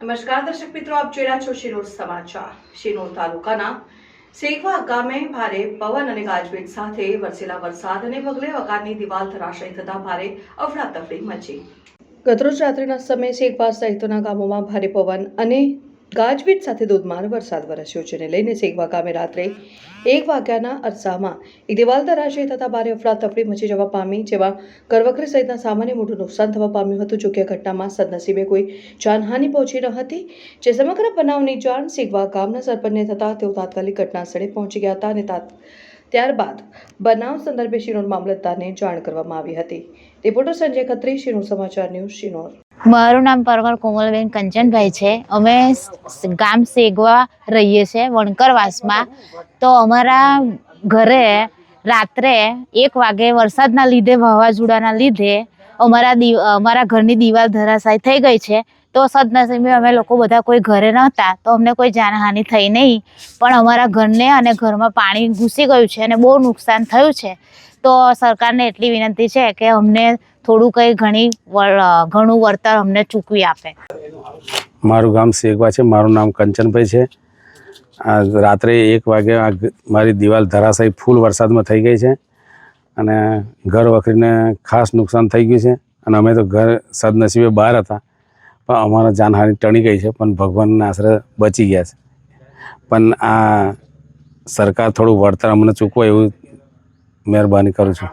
નમસ્કાર દર્શક મિત્રો, આપ જોઈ રહ્યા છો શિરોર સમાચાર. શિરોર તાલુકાના સેગવા ગામે ભારે પવન અને ગાજવીજ સાથે વરસેલા વરસાદને પગલે મકાનની દિવાલ ધરાશયી થતા ભારે અફડાતફડી મચી. ગતરોજ રાત્રિના સમયે શેખવા સહિતના ગામોમાં ભારે પવન અને ગાજવીજ સાથે ધોધમાર વરસાદ વરસ્યો જેને લઈને સેગવા ગામે રાત્રે એક વાગ્યાના અરસામાં એક દિવાલ ધરાશયી તથા ભારે અફડાતફડી મચી જવા પામી, જેમાં કરવકરી સહિતના સામાન્ય મોટું નુકસાન થવા પામ્યું હતું, જોકે કે ઘટનામાં સદનસીબે કોઈ જાનહાનિ પહોંચી ન હતી, જે સમગ્ર બનાવની જાણ સેગવા ગામના સરપંચને થતાં તેઓ તાત્કાલિક ઘટનાસ્થળે પહોંચી ગયા હતા અને તાત, ત્યારબાદ બનાવ સંદર્ભે શિનોર મામલતદારને જાણ કરવામાં આવી હતી. રિપોર્ટર સંજય ખત્રી શિનોર સમાચાર ન્યૂઝ, શિનોર. મારું નામ પરમાર કોમલબેન કંચનભાઈ છે. અમે ગામ સેગવા રહીએ છીએ વણકરવાસમાં. તો અમારા ઘરે રાત્રે એક વાગે વરસાદના લીધે, વાવાઝોડાના લીધે અમારા દી અમારા ઘરની દીવાલ ધરાશાય થઈ ગઈ છે. તો સદનસીબે અમે લોકો બધા કોઈ ઘરે નહોતા, તો અમને કોઈ જાનહાનિ થઈ નહીં. પણ અમારા ઘરને અને ઘરમાં પાણી ઘૂસી ગયું છે અને બહુ નુકસાન થયું છે. તો સરકારને એટલી વિનંતી છે કે અમને થોડું કંઈ ઘણી ઘણું વળતર અમને ચૂકવી આપે. મારું ગામ સેગવા છે. મારું નામ કંચનભાઈ છે. રાત્રે એક વાગે મારી દિવાલ ધરાશાયી ફૂલ વરસાદમાં થઈ ગઈ છે અને ઘર વખરીને ખાસ નુકસાન થઈ ગયું છે અને અમે તો ઘર સદનસીબે બહાર હતા. પણ અમારા જાનહાનિ ટળી ગઈ છે, પણ ભગવાનના આશરે બચી ગયા છે. પણ આ સરકાર થોડું વળતર અમને ચૂકવો એવું મહેરબાની કરું છું.